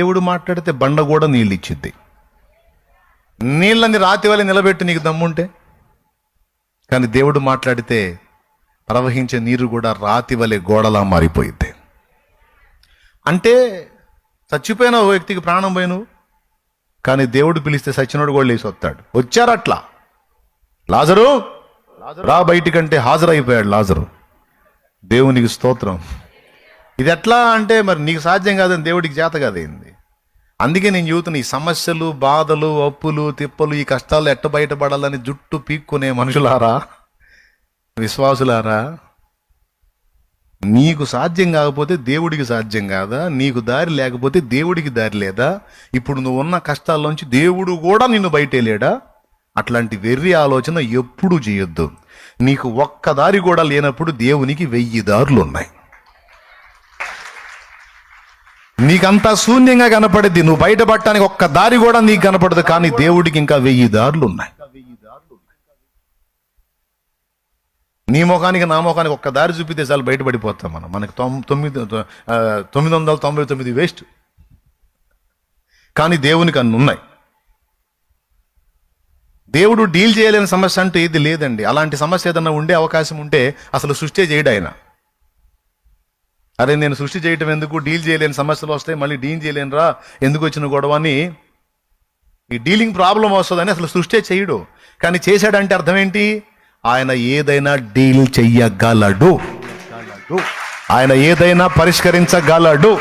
దేవుడు మాట్లాడితే బండ కూడా నీళ్ళు ఇచ్చిద్ది నీళ్ళని రాతి వల్ల నిలబెట్టి నీకు దమ్ముంటే? కానీ దేవుడు మాట్లాడితే ప్రవహించే నీరు కూడా రాతి వలె గోడలా మారిపోయింది. అంటే చచ్చిపోయిన ఓ వ్యక్తికి ప్రాణం పోయిను కానీ దేవుడు పిలిస్తే సచ్చినోడు కూడా లేచి వస్తాడు. వచ్చారు అట్లా. లాజరు రా బయటికంటే హాజరైపోయాడు లాజరు. దేవునికి స్తోత్రం. ఇది ఎట్లా అంటే మరి నీకు సాధ్యం కాదని దేవుడికి చేత కాదేంది అందుకే నేను చెబుతున్న ఈ సమస్యలు బాధలు అప్పులు తిప్పలు ఈ కష్టాలు ఎట్ట బయటపడాలని జుట్టు పీక్కునే మనుషులారా? విశ్వాసులారా? నీకు సాధ్యం కాకపోతే దేవుడికి సాధ్యం కాదా? నీకు దారి లేకపోతే దేవుడికి దారి లేదా? ఇప్పుడు నువ్వు ఉన్న కష్టాల్లోంచి దేవుడు కూడా నిన్ను బయటేలేడా అట్లాంటి వెర్రి ఆలోచన ఎప్పుడు చేయొద్దు. నీకు ఒక్క దారి కూడా లేనప్పుడు దేవునికి వెయ్యి దారులు ఉన్నాయి నీకంతా శూన్యంగా కనపడేది. నువ్వు బయటపడటానికి ఒక్క దారి కూడా నీకు కనపడదు. కానీ దేవుడికి ఇంకా వెయ్యి దారులు ఉన్నాయి. నీ ముఖానికి నా ముఖానికి ఒక్క దారి చూపితే చాలు బయటపడిపోతాం మనం. మనకి తొమ్మిది తొమ్మిది వందల తొంభై తొమ్మిది వేస్ట్ కానీ దేవునికి అన్ని ఉన్నాయి. దేవుడు డీల్ చేయలేని సమస్య అంటూ ఏది లేదండి. అలాంటి సమస్య ఏదన్నా ఉండే అవకాశం ఉంటే అసలు సృష్టి చేయడు ఆయన. అరే నేను సృష్టి చేయటం ఎందుకు? డీల్ చేయలేని సమస్యలు వస్తాయి మళ్ళీ డీల్ చేయలేనురా ఎందుకు వచ్చిన గొడవ అని. ఈ డీలింగ్ ప్రాబ్లం వస్తుందని అసలు సృష్టి చేయడు. కానీ చేశాడంటే అర్థం ఏంటి? ఆయన ఏదైనా డీల్ చెయ్యగలడు. ఆయన ఏదైనా పరిష్కరించగలడు.